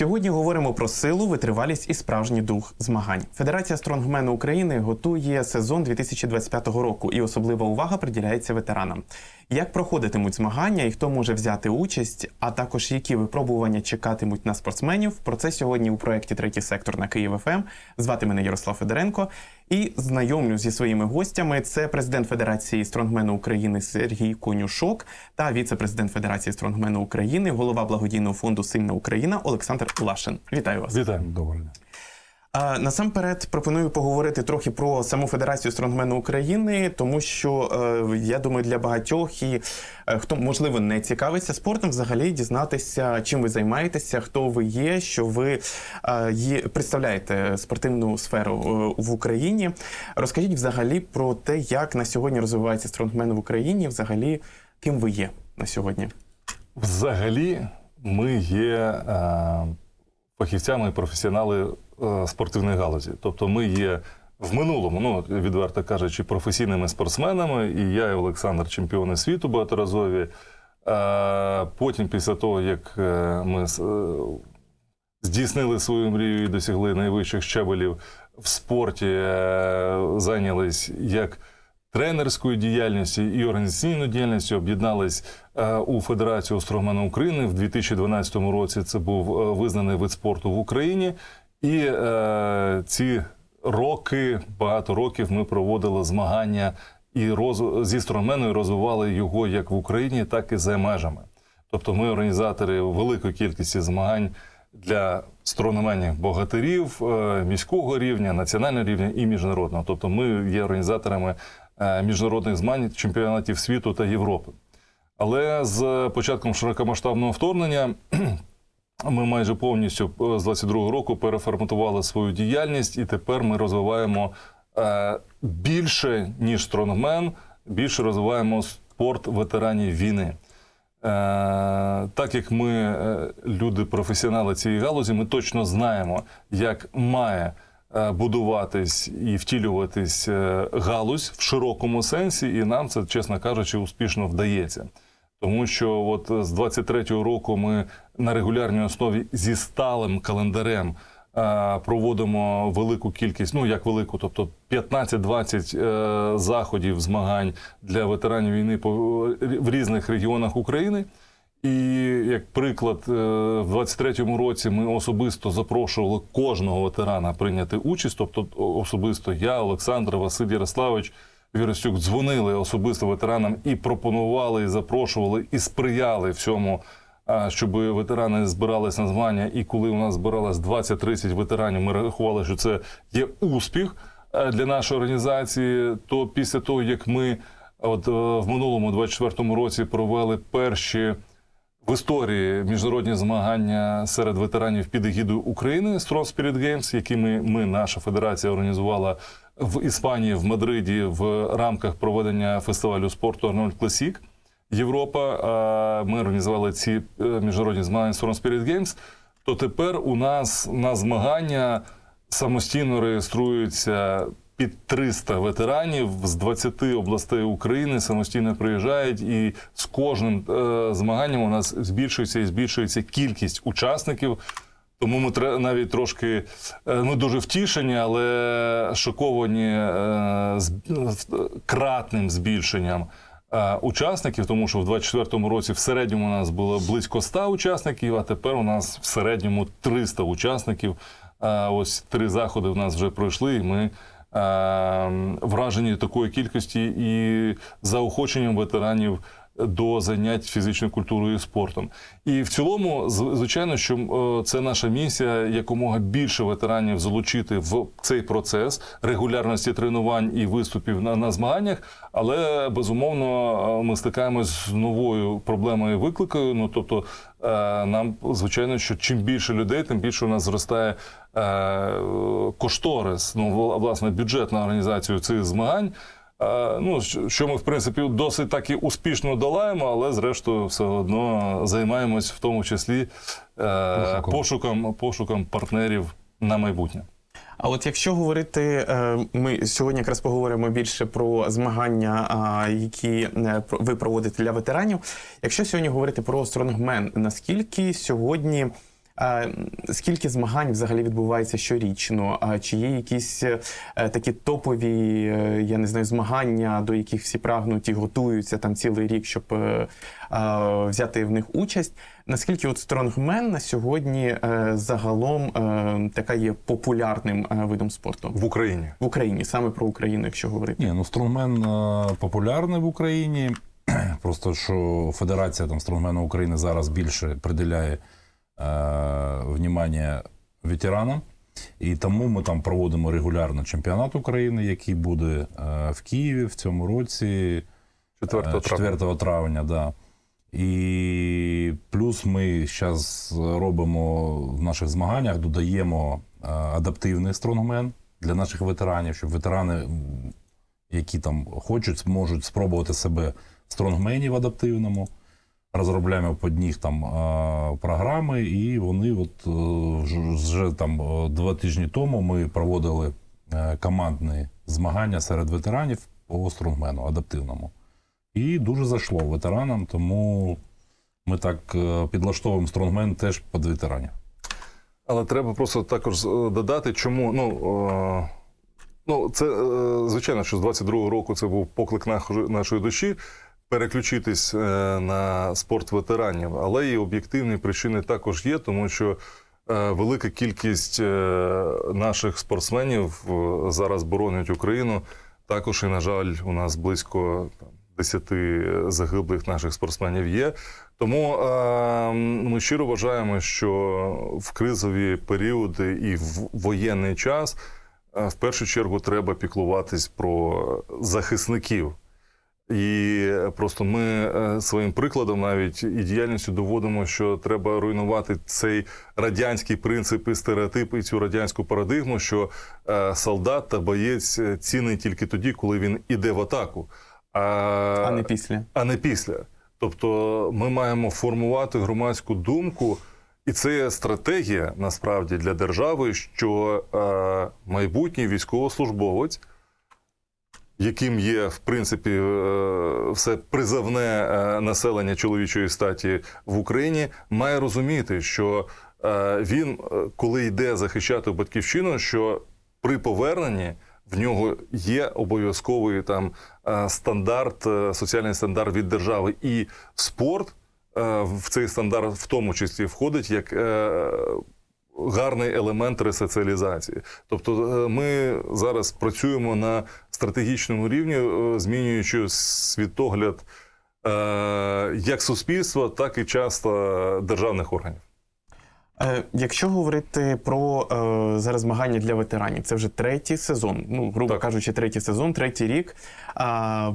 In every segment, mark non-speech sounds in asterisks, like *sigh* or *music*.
Сьогодні говоримо про силу, витривалість і справжній дух змагань. Федерація стронгмену України готує сезон 2025 року, і особлива увага приділяється ветеранам. Як проходитимуть змагання і хто може взяти участь, а також які випробування чекатимуть на спортсменів. Про це сьогодні у проєкті Третій сектор на Київ ФМ. Звати мене Ярослав Федоренко. І знайомлю зі своїми гостями. Це президент Федерації стронгмену України Сергій Конюшок та віце-президент Федерації стронгмену України, голова благодійного фонду Сильна Україна Олександр Лашин. Вітаю вас. Вітаю. Доброго дня. Насамперед пропоную поговорити трохи про саму Федерацію стронгмену України, тому що е, я думаю, для багатьох і е, хто можливо не цікавиться спортом, взагалі дізнатися, чим ви займаєтеся, хто ви є, що ви е, представляєте спортивну сферу в Україні. Розкажіть взагалі про те, як на сьогодні розвивається стронгмен в Україні, взагалі ким ви є на сьогодні. Взагалі, ми є е, фахівцями і професіонали спортивної галузі. Тобто, ми є в минулому, ну відверто кажучи, професійними спортсменами. І я, і Олександр, чемпіони світу багаторазові. Е, потім, після того, як е, ми е, здійснили свою мрію і досягли найвищих щабелів в спорті, е, зайнялись як тренерською діяльністю і організаційною діяльністю, об'єднались е, у Федерацію Стронгмену України в 2012 році. Це був е, визнаний вид спорту в Україні, і е, ці роки, багато років, ми проводили змагання і роз... зі стронгмену і розвивали його як в Україні, так і за межами. Тобто, ми організатори великої кількості змагань для стронгменів богатирів е, міського рівня, національного рівня і міжнародного. Тобто, ми є організаторами е, міжнародних змагань, чемпіонатів світу та Європи. Але з початком широкомасштабного вторгнення ми майже повністю е, з 22-го року переформатували свою діяльність, і тепер ми розвиваємо е, більше ніж стронгмен, більше розвиваємо спорт ветеранів війни. Е, так як ми люди професіонали цієї галузі, ми точно знаємо, як має будуватись і втілюватись галузь в широкому сенсі, і нам це, чесно кажучи, успішно вдається. Тому що от з 23-го року ми на регулярній основі зі сталим календарем е, проводимо велику кількість, ну як велику, тобто 15-20 е, заходів змагань для ветеранів війни в різних регіонах України. І як приклад, е, в 23-му році ми особисто запрошували кожного ветерана прийняти участь. Тобто, особисто я, Олександр, Василь Ярославович, Віростюк дзвонили особисто ветеранам і пропонували, і запрошували, і сприяли всьому, щоб ветерани збирались на змагання. І коли у нас збиралось 20-30 ветеранів, ми рахували, що це є успіх е, для нашої організації. То після того, як ми от е, в минулому 24-му році провели перші в історії міжнародні змагання серед ветеранів під егідою України Strong Spirit Games, які ми, ми, наша федерація, організувала в Іспанії, в Мадриді в рамках проведення фестивалю спорту Арнольд Класік Європа. Ми організували ці е, міжнародні змагання Strong Spirit Games. То тепер у нас на змагання самостійно реєструються під 300 ветеранів з 20 областей України самостійно приїжджають, і з кожним е, змаганням у нас збільшується і збільшується кількість учасників. Тому ми навіть трошки е, ми дуже втішені, але шоковані е, кратним збільшенням е, учасників, тому що в 24-му році в середньому у нас було близько 100 учасників, а тепер у нас в середньому 300 учасників. Ось три заходи в нас вже пройшли, і ми вражені такої кількості і заохоченням ветеранів до занять фізичною культурою і спортом. І в цілому, звичайно, що е, це наша місія якомога більше ветеранів залучити в цей процес регулярності тренувань і виступів на, на змаганнях. Але безумовно е, ми стикаємось з новою проблемою викликою. Ну тобто, е, нам звичайно, що чим більше людей, тим більше у нас зростає кошторис, ну власне бюджет на організацію цих змагань. Ну, що- ми, в принципі, досить так і успішно долаємо, але зрештою все одно займаємось в тому числі е, Пошуком. пошуком, партнерів на майбутнє. А от якщо говорити, е, ми сьогодні якраз поговоримо більше про змагання, які е, ви проводите для ветеранів. Якщо сьогодні говорити про стронгмен, наскільки сьогодні скільки змагань взагалі відбувається щорічно? А чи є якісь е, такі топові, е, я не знаю, змагання, до яких всі прагнуть і готуються там цілий рік, щоб е, взяти в них участь? Наскільки от стронгмен на сьогодні загалом така є популярним видом спорту В Україні. в Україні, саме про Україну, якщо говорити? Ні, ну стронгмен популярний в Україні. *clears throat* Просто що Федерація там стронгмену України зараз більше приділяє е, внимання ветеранам. І тому ми там проводимо регулярно чемпіонат України, який буде е, в Києві в цьому році. 4 Е, травня. 4 травня, да. І плюс ми зараз робимо в наших змаганнях, додаємо е, адаптивний стронгмен для наших ветеранів, щоб ветерани, які там хочуть, можуть спробувати себе в стронгмені в адаптивному. Розробляємо під них там програми, і вони, от е, вже- там е, два тижні тому ми проводили е, командні змагання серед ветеранів по стронгмену адаптивному. І дуже зайшло ветеранам, тому ми так підлаштовуємо стронгмен теж під ветеранів. Але треба просто також додати, чому. Ну, ну це звичайно, що з 22-го року це був поклик нашої душі переключитись е, на спорт ветеранів. Але і об'єктивні причини також є, тому що е, велика кількість е, наших спортсменів зараз боронять Україну. Також, і, на жаль, у нас близько там, 10 загиблих наших спортсменів є. Тому е, ми щиро вважаємо, що в кризові періоди і в воєнний час е, в першу чергу треба піклуватись про захисників. І просто ми е, своїм прикладом навіть і діяльністю доводимо, що треба руйнувати цей радянський принцип і стереотип і цю радянську парадигму, що е, солдат та боєць е, цінний тільки тоді, коли він іде в атаку. А, А не після. а не після. Тобто ми маємо формувати громадську думку, і це є стратегія насправді для держави, що е, майбутній військовослужбовець, яким є в принципі е, все призовне е, населення чоловічої статі в Україні, має розуміти, що е, він, коли йде захищати батьківщину, що при поверненні в нього є обов'язковий там стандарт, соціальний стандарт від держави, і спорт в цей стандарт в тому числі входить як гарний елемент ресоціалізації. Тобто, ми зараз працюємо на стратегічному рівні, е, змінюючи світогляд е, як суспільства, так і часто державних органів. Е, Якщо говорити про е, зараз змагання для ветеранів, це вже третій сезон. Ну, грубо Так. кажучи, третій сезон, третій рік а,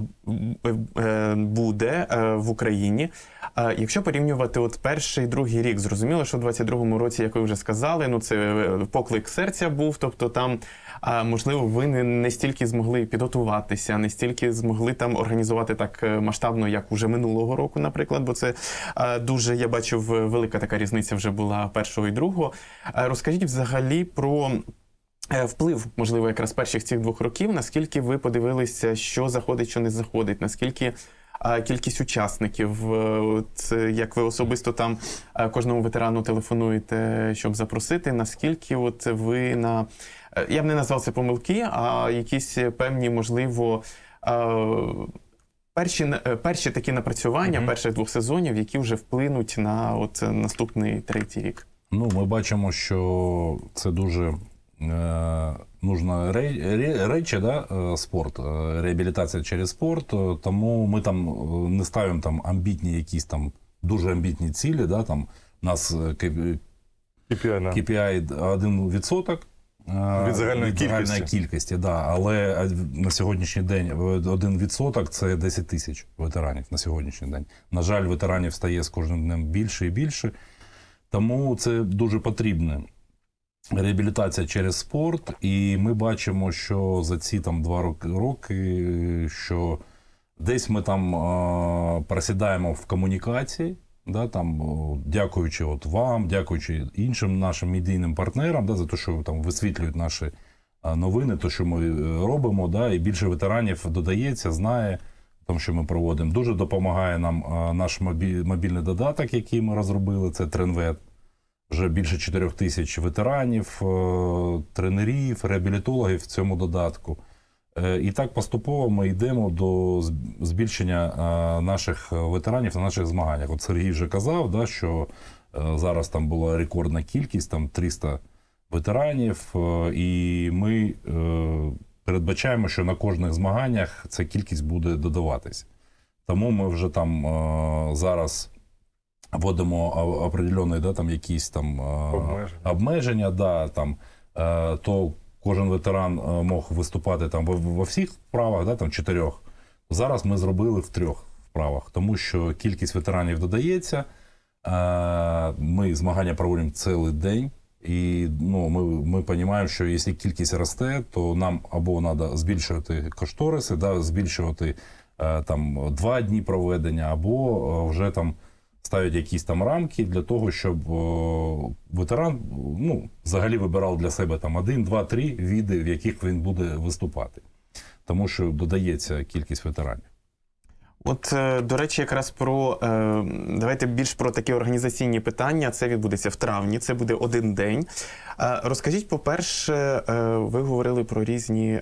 е, буде е, в Україні. А, якщо порівнювати от перший другий рік, зрозуміло, що в 22-му році, як ви вже сказали, ну це поклик серця був. Тобто, там а, можливо, ви не, не стільки змогли підготуватися, не стільки змогли там організувати так е, масштабно, як уже минулого року, наприклад, бо це дуже я бачив велика така різниця вже була першого і другого. Розкажіть взагалі про. е, Вплив, можливо, якраз перших цих двох років, наскільки ви подивилися, що заходить, що не заходить, наскільки кількість учасників, е, от, е, як ви особисто там кожному ветерану телефонуєте, щоб запросити, наскільки от ви на я б не назвав це помилки, а якісь певні, можливо, е, перші, е, перші такі напрацювання Мгм. перших двох сезонів, які вже вплинуть на от е, наступний третій рік. Ну, ми бачимо, що це дуже е, нужна ре- ре- речі, да, е, спорт, е, реабілітація через спорт. е, Тому ми там е, не ставимо там амбітні якісь там дуже амбітні цілі. Да, там, у нас е, KPI. KPI 1%. Е, Від загальної від загальної кількості. кількості, да. Але е, на сьогоднішній день 1% це 10 тисяч ветеранів на сьогоднішній день. На жаль, ветеранів стає з кожним днем більше і більше. Тому це дуже потрібно. Реабілітація через спорт, і ми бачимо, що за ці там два роки, роки що десь ми там е, просідаємо в комунікації, да, там, дякуючи от вам, дякуючи іншим нашим медійним партнерам, да, за те, що там висвітлюють наші новини, то, що ми е, робимо, да, і більше ветеранів додається, знає, тому що ми проводимо. Дуже допомагає нам наш мобільний додаток, який ми розробили, це Тренвет. вже більше 4 тисяч ветеранів, е, тренерів, реабілітологів в цьому додатку. Е, І так поступово ми йдемо до збільшення е, наших ветеранів на наших змаганнях. От Сергій вже казав, да, що е, зараз там була рекордна кількість, там 300 ветеранів, е, і ми е, передбачаємо, що на кожних змаганнях ця кількість буде додаватись. Тому ми вже там е, зараз вводимо о- определенні да, там якісь там е, Обмеження. обмеження, да, там, е, то кожен ветеран е, мог виступати там во, всіх вправах, да, там чотирьох. Зараз ми зробили в трьох вправах, тому що кількість ветеранів додається. Е, Ми змагання проводимо цілий день. І ну, ми, ми розуміємо, що якщо кількість росте, то нам або треба збільшувати кошториси, да, збільшувати е, там два дні проведення, або вже там ставлять якісь там рамки для того, щоб о, ветеран ну, взагалі вибирав для себе там один, два, три віди, в яких він буде виступати. Тому що додається кількість ветеранів. От, е, до речі, якраз про е, давайте більш про такі організаційні питання. Це відбудеться в травні, це буде один день. Е, Розкажіть, по-перше, ви говорили про різні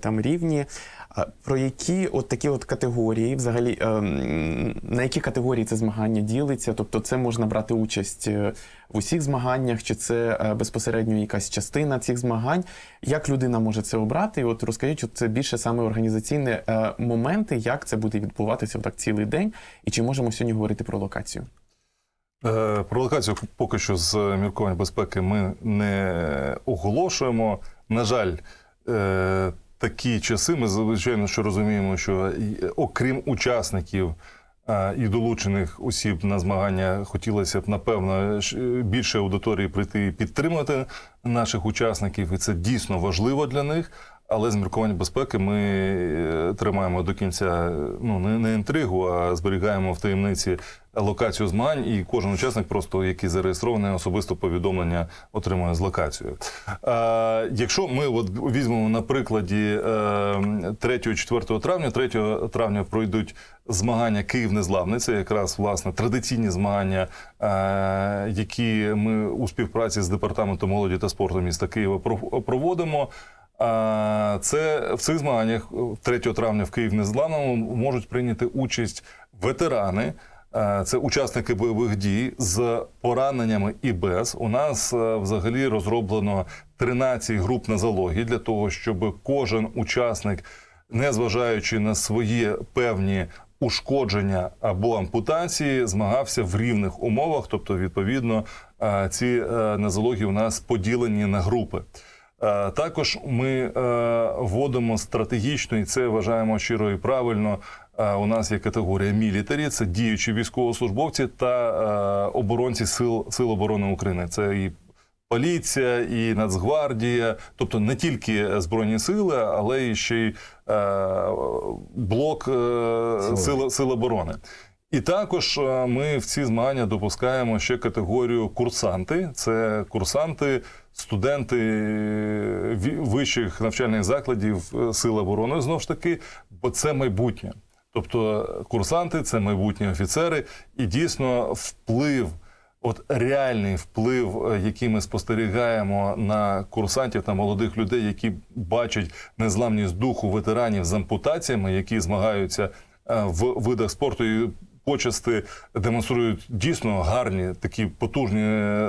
там рівні. Про які от такі от категорії, взагалі, е, на які категорії це змагання ділиться? Тобто, це можна брати участь е, в усіх змаганнях, чи це е, безпосередньо якась частина цих змагань? Як людина може це обрати? І от розкажіть, от це більше саме організаційні моменти, як це буде відбуватися так цілий день, і чи можемо сьогодні говорити про локацію? Про локацію поки що з міркувань безпеки ми не оголошуємо. На жаль, такі часи. Ми звичайно що розуміємо, що окрім учасників е, і долучених осіб на змагання, хотілося б напевно більше аудиторії прийти і підтримати наших учасників, і це дійсно важливо для них. Але з міркувань безпеки ми е, тримаємо до кінця ну не, не інтригу, а зберігаємо в таємниці локацію змагань, і кожен учасник, просто який зареєстрований, особисто повідомлення отримує з локацією. Е, якщо ми от візьмемо на прикладі е, 3-4 травня, 3 травня пройдуть змагання Київ незламний. Це якраз власне традиційні змагання, е, які ми у співпраці з департаментом молоді та спорту міста Києва пров- проводимо. А, Це в цих змаганнях 3 травня в Київ незламному можуть прийняти участь ветерани. Це учасники бойових дій з пораненнями і без. У нас е, взагалі розроблено 13 груп на залогі для того, щоб кожен учасник, незважаючи на свої певні ушкодження або ампутації, змагався в рівних умовах. Тобто, відповідно, е, ці е, нозології у нас поділені на групи. Е, Також ми е, вводимо стратегічно, і це вважаємо щиро і правильно. Е, У нас є категорія мілітарі, це діючі військовослужбовці та оборонці сил, сил оборони України. Це і поліція, і Нацгвардія, тобто не тільки збройні сили, але і ще й блок сил, сил оборони. І також е, ми в ці змагання допускаємо ще категорію курсанти. Це курсанти, студенти е, вищих навчальних закладів е, Сил оборони знову ж таки, бо це майбутнє. Тобто курсанти це майбутні офіцери, і дійсно вплив. От реальний вплив, який ми спостерігаємо на курсантів та молодих людей, які бачать незламність духу ветеранів з ампутаціями, які змагаються в видах спорту і почасти демонструють дійсно гарні такі потужні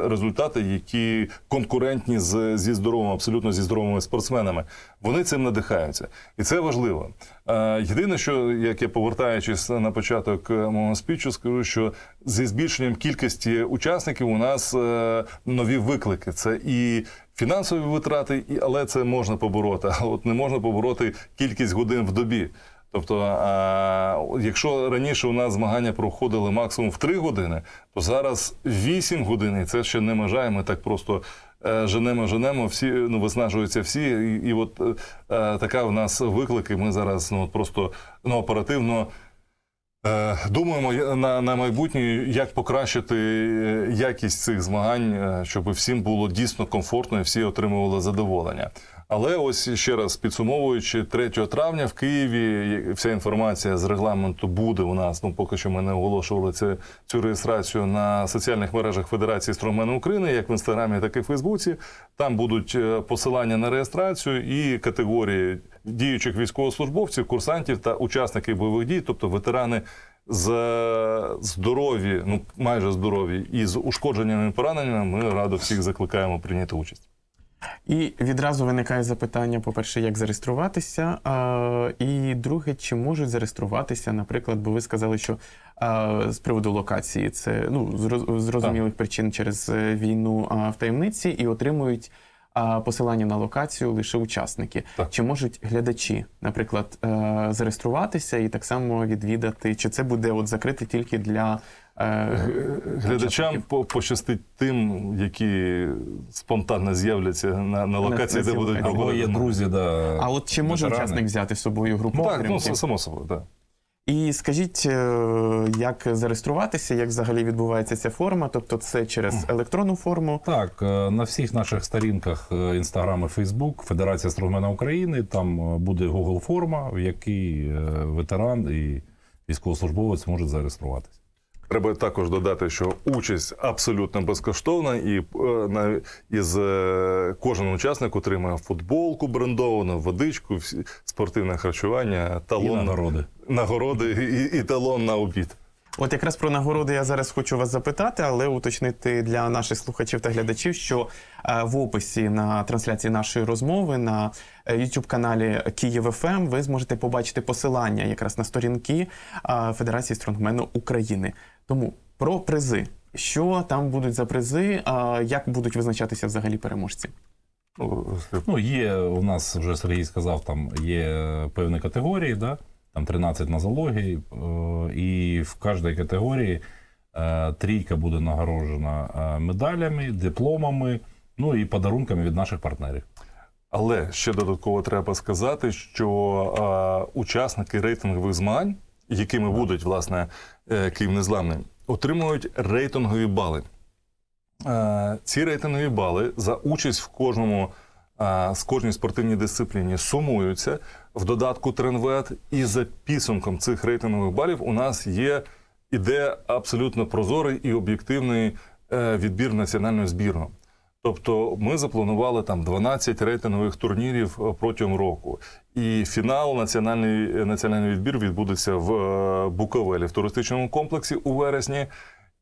результати, які конкурентні з, зі здоровими, абсолютно зі здоровими спортсменами. Вони цим надихаються, і це важливо. Е, Єдине, що як я повертаючись на початок е, мого спічу, скажу, що зі збільшенням кількості учасників у нас е, нові виклики. Це і фінансові витрати, і але це можна побороти. А от не можна побороти кількість годин в добі. Тобто, а, якщо раніше у нас змагання проходили максимум в 3 години, то зараз 8 годин, і це ще не межа, і ми так просто е, женемо, женемо, всі ну, виснажуються всі. І, і от е, така в нас виклики. Ми зараз ну, просто ну, оперативно Е, Думаємо на, на майбутнє, як покращити е, якість цих змагань, е, щоб всім було дійсно комфортно і всі отримували задоволення. Але ось ще раз підсумовуючи, 3 травня в Києві вся інформація з регламенту буде у нас. Ну поки що ми не оголошували це, цю реєстрацію на соціальних мережах Федерації Стронгмену України, як в інстаграмі, так і в Фейсбуці. Там будуть е, посилання на реєстрацію і категорії діючих військовослужбовців, курсантів та учасників бойових дій, тобто ветерани з здорові, ну майже здорові, і з ушкодженнями і пораненнями. Ми радо всіх закликаємо прийняти участь. І відразу виникає запитання: по-перше, як зареєструватися? А, і друге, чи можуть зареєструватися, наприклад, бо ви сказали, що а, з приводу локації це ну з роз- зрозумілих причин через е, війну а, в таємниці і отримують. а, Посилання на локацію лише учасники. Так. Чи можуть глядачі, наприклад, е, зареєструватися і так само відвідати? Чи це буде от закрите тільки для Глядачам по- пощастить тим, які спонтанно з'являться на, на локації, де будуть. Або є друзі, да, А от чи може ветерани. учасник взяти з собою групу Ну, так, ну само собою, так. І скажіть, е, як зареєструватися, як взагалі відбувається ця форма? Тобто це через електронну форму. Так, е, на всіх наших сторінках Інстаграм і Фейсбук Федерація Стронгмена України. Там е, буде Google форма, в якій е, ветеран і військовослужбовець можуть зареєструватися. Треба також додати, що участь абсолютно безкоштовна, і, е, на- із, е, кожен учасник отримує футболку брендовану, водичку, всі- спортивне харчування, І талон, нагороди. нагороди і, і талон на обід. От якраз про нагороди я зараз хочу вас запитати, але уточнити для наших слухачів та глядачів, що е, в описі на трансляції нашої розмови на youtube каналі Київ ФМ ви зможете побачити посилання якраз на сторінки Федерації стронгмену України. Тому про призи. Що там будуть за призи? а Як будуть визначатися взагалі переможці? Ну, є у нас вже Сергій сказав, там є певні категорії, да? там 13 нозологій, е, і в кожній категорії е, трійка буде нагороджена е, медалями, дипломами, ну і подарунками від наших партнерів. Але ще додатково треба сказати, що е, учасники рейтингових змагань, якими будуть власне Київ Незламний, отримують рейтингові бали. Е, ці рейтингові бали за участь в кожному е, з кожній спортивній дисципліні сумуються в додатку Тренвет, і за підсумком цих рейтингових балів у нас є іде абсолютно прозорий і об'єктивний е, відбір національної збірної. Тобто ми запланували там 12 рейтингових турнірів е, протягом року. І фінал національний, національний відбір відбудеться в е, Буковелі в туристичному комплексі у вересні.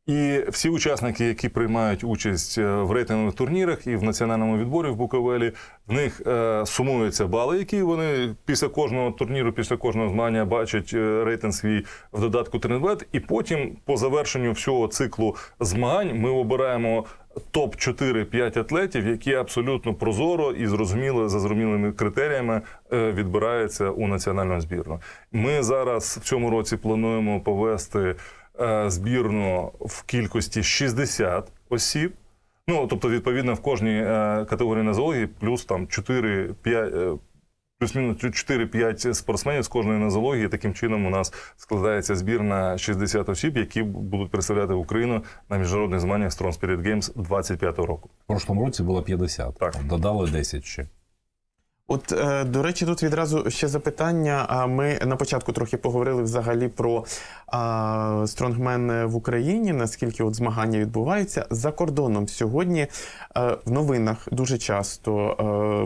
І всі учасники, які приймають участь е, в рейтингових турнірах і в національному відборі в Буковелі, в них е, сумуються бали, які вони після кожного турніру, після кожного змагання бачать е, рейтинг свій в додатку Тренвет. І потім, по завершенню всього циклу змагань, ми обираємо топ 4-5 атлетів, які абсолютно прозоро і зрозуміло за зрозумілими критеріями е, відбираються у національну збірну. Ми зараз в цьому році плануємо повести е, збірну в кількості 60 осіб. Ну, тобто, відповідно, в кожній е, категорії нозології плюс там 4-5. Плюс-мінус 4-5 спортсменів з кожної нозології. Таким чином у нас складається збірна 60 осіб, які будуть представляти Україну на міжнародних змаганнях Strong Spirit Games 25 року. В прошлому році було 50, Так. додали 10 ще. От, е, до речі, тут відразу ще запитання. А ми на початку трохи поговорили взагалі про а, стронгмен в Україні, наскільки от змагання відбуваються за кордоном. Сьогодні е, в новинах дуже часто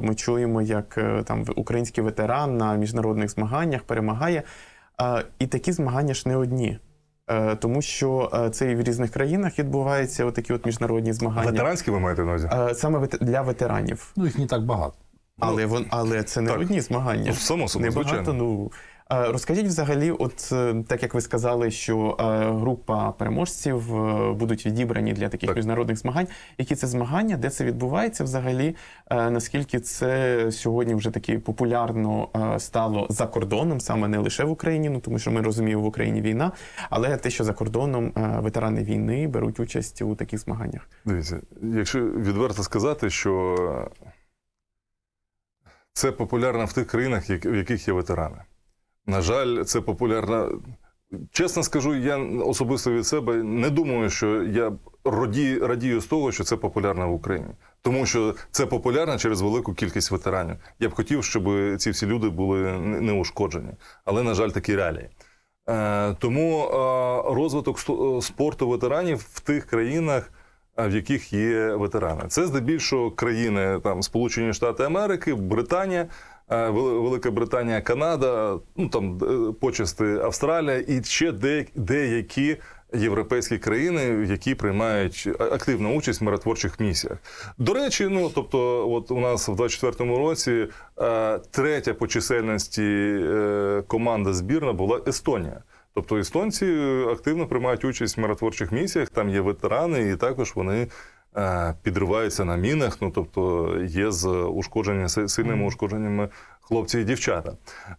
е, ми чуємо, як е, там український ветеран на міжнародних змаганнях перемагає. Е, і такі змагання ж не одні. Е, Тому що е, це і в різних країнах відбуваються отакі от міжнародні змагання. Ветеранські ви маєте на увазі? Е, Саме для ветеранів. Ну, їх не так багато. Але вон, але це не так. одні змагання. Ну, само собою, Небагато, звичайно. ну. Розкажіть взагалі, от е, так як ви сказали, що е, група переможців е, будуть відібрані для таких Так. міжнародних змагань. Які це змагання, де це відбувається взагалі? Наскільки це сьогодні вже таки популярно стало за кордоном, саме не лише в Україні, ну тому що ми розуміємо, в Україні війна, але те, що за кордоном ветерани війни беруть участь у таких змаганнях. Дивіться, якщо відверто сказати, що це популярно в тих країнах, в яких є ветерани. На жаль, це популярно Чесно скажу, я особисто від себе не думаю, що я раді, радію з того, що це популярно в Україні. Тому що це популярно через велику кількість ветеранів. Я б хотів, щоб ці всі люди були не- неушкоджені. Але, на жаль, такі реалії. Е, тому е, розвиток е, спорту ветеранів в тих країнах, в яких є ветерани. Це здебільшого країни там Сполучені Штати Америки, Британія, е, Велика Британія, Канада, ну там е, почасти Австралія і ще деякі європейські країни, які приймають активну участь в миротворчих місіях. До речі, ну тобто, от у нас в 24-му році е, третя по чисельності команда збірна була Естонія. Тобто естонці активно приймають участь в миротворчих місіях, там є ветерани, і також вони е, підриваються на мінах. Ну тобто є з ушкодженнями сильними ушкодженнями хлопці і дівчата.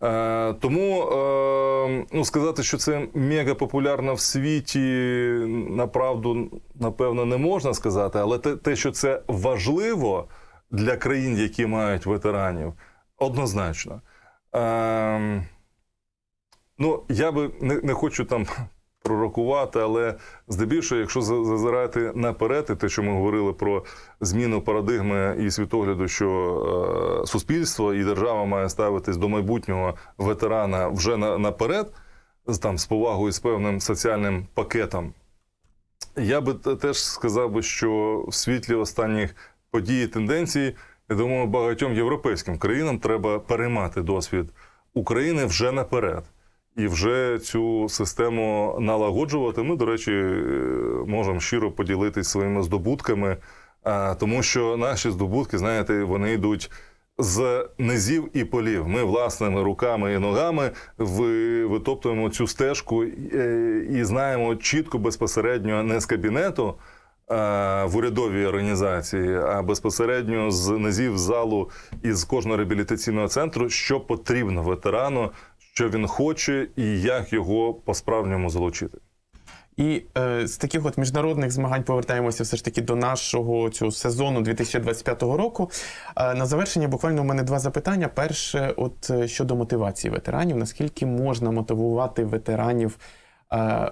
Е, тому е, ну, сказати, що це мега популярно в світі, направду, напевно, не можна сказати, але те, те, що це важливо для країн, які мають ветеранів, однозначно. Ну, я би не, не хочу там *laughs* пророкувати, але здебільшого, якщо зазирати наперед, і те, що ми говорили про зміну парадигми і світогляду, що е, суспільство і держава має ставитись до майбутнього ветерана вже на, наперед, там, з повагою з певним соціальним пакетом. Я би теж сказав би, що в світлі останніх подій і тенденцій, я думаю, багатьом європейським країнам треба переймати досвід України вже наперед. І вже цю систему налагоджувати. Ми, до речі, е, можемо щиро поділитись своїми здобутками, тому що наші здобутки, знаєте, вони йдуть з низів і полів. Ми власними руками і ногами витоптуємо цю стежку е, і знаємо чітко безпосередньо не з кабінету. а, В урядовій організації, а безпосередньо з низів залу і з кожного реабілітаційного центру, що потрібно ветерану, що він хоче і як його по-справжньому залучити. І е, з таких от міжнародних змагань повертаємося все ж таки до нашого цього сезону 2025 року. Е, на завершення буквально у мене два запитання. Перше, от е, щодо мотивації ветеранів, наскільки можна мотивувати ветеранів е, е,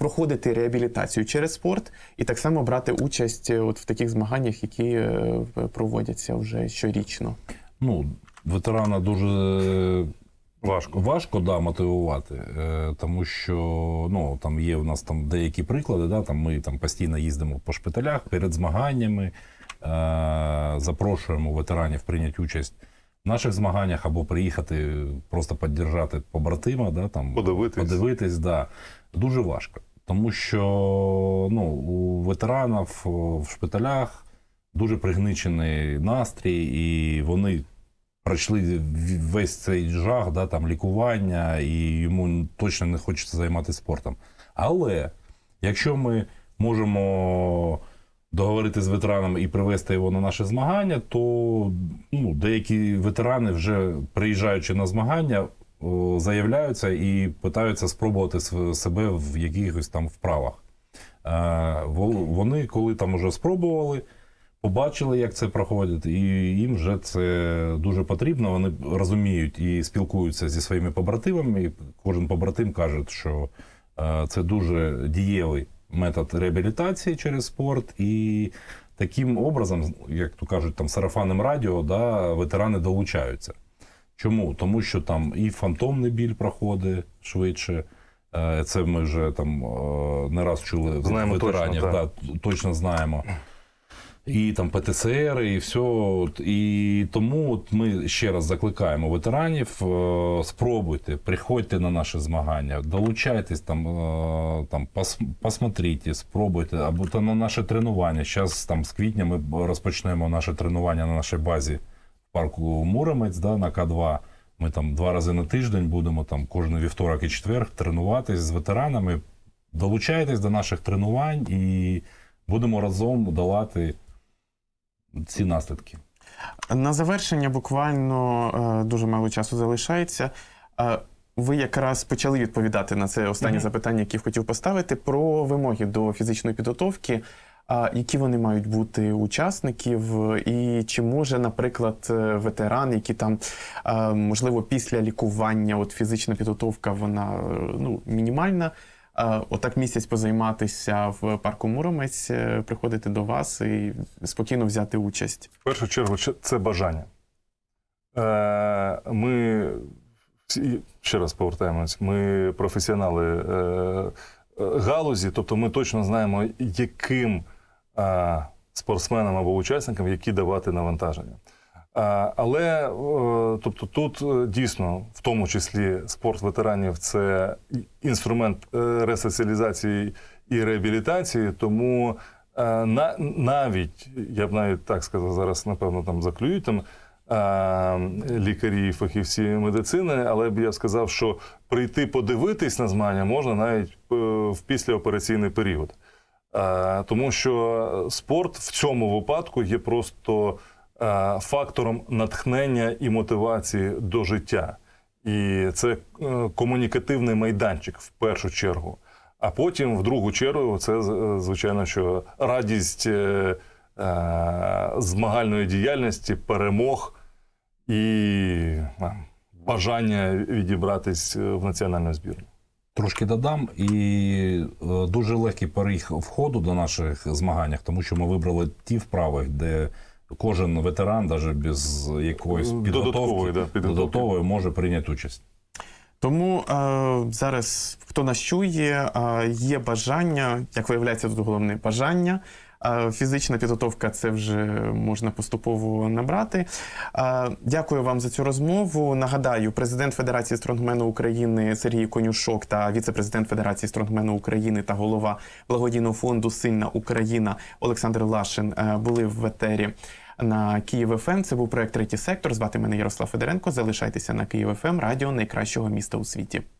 проходити реабілітацію через спорт і так само брати участь е, от в таких змаганнях, які е, проводяться вже щорічно. Ну, ветерана дуже Важко. важко да, мотивувати, е, тому що ну, там є у нас там деякі приклади. Да, там ми там постійно їздимо по шпиталях перед змаганнями, е, запрошуємо ветеранів прийняти участь в наших змаганнях або приїхати просто підтримати побратима, да, там, Подивитись. подивитись да. дуже важко. Тому що ну, у ветеранів в шпиталях дуже пригничений настрій, і вони пройшли весь цей жах, да, там, лікування, і йому точно не хочеться займатися спортом. Але якщо ми можемо договорити з ветераном і привезти його на наше змагання, то ну, деякі ветерани, вже приїжджаючи на змагання, заявляються і питаються спробувати себе в якихось там вправах. Е, Вони, коли там вже спробували, побачили, як це проходить, і їм вже це дуже потрібно. Вони розуміють і спілкуються зі своїми побратимами. І кожен побратим каже, що е, це дуже дієвий метод реабілітації через спорт. І таким образом, як то кажуть, там сарафанним радіо, да, ветерани долучаються. Чому? Тому що там і фантомний біль проходить швидше. Е, Це ми вже там е, не раз чули Знаємо ветеранів, точно, да, точно знаємо. І там ПТСР, і все. І тому от ми ще раз закликаємо ветеранів: е, спробуйте, приходьте на наші змагання, долучайтесь там, е, там пос, посмотрите, спробуйте, або та на наше тренування. Зараз там з квітня ми розпочнемо наше тренування на нашій базі в парку Муромець да, на К2. Ми там два рази на тиждень будемо там кожен вівторок і четвер тренуватись з ветеранами. Долучайтесь до наших тренувань і будемо разом долати ці наслідки. На завершення буквально е, дуже мало часу залишається. Е, Ви якраз почали відповідати на це останнє Мгм. запитання, яке я хотів поставити, про вимоги до фізичної підготовки. А які вони мають бути учасників, і чи може, наприклад, е, ветеран, який там е, можливо після лікування, от фізична підготовка, вона е, ну мінімальна. Е, Отак місяць позайматися в парку Муромець, е, приходити до вас і спокійно взяти участь. В першу чергу, це- бажання. Е, Ми ще раз повертаємось, ми професіонали галузі, тобто ми точно знаємо, яким спортсменам або учасникам які давати навантаження. Але тобто тут е, дійсно, в тому числі спорт ветеранів, це інструмент е, ресоціалізації і реабілітації, тому е, навіть, я б навіть так сказав, зараз, напевно, там заклюють там лікарі і фахівці медицини, але б я сказав, що прийти подивитись на змагання можна навіть в післяопераційний період. Тому що спорт в цьому випадку є просто фактором натхнення і мотивації до життя. І це е, комунікативний майданчик в першу чергу. А потім, в другу чергу, це звичайно, що радість е, е, змагальної діяльності, перемог і е, бажання відібратись е, в національну збірну. Трошки додам, і е, дуже легкий поріг входу до наших змаганнях, тому що ми вибрали ті вправи, де кожен ветеран, навіть без якоїсь підготовки, да, підготовки. додаткової може прийняти участь. Тому е, зараз, хто нас чує, е, є бажання, як виявляється, тут головне бажання. Е, Фізична підготовка це вже можна поступово набрати. Е, Дякую вам за цю розмову. Нагадаю, президент Федерації стронгмену України Сергій Конюшок та віце-президент Федерації стронгмену України та голова благодійного фонду Сильна Україна Олександр Лашин е, були в етері на Київ ФМ. Це був проект Третій сектор. Звати мене Ярослав Федоренко. Залишайтеся на Київ ФМ, радіо найкращого міста у світі.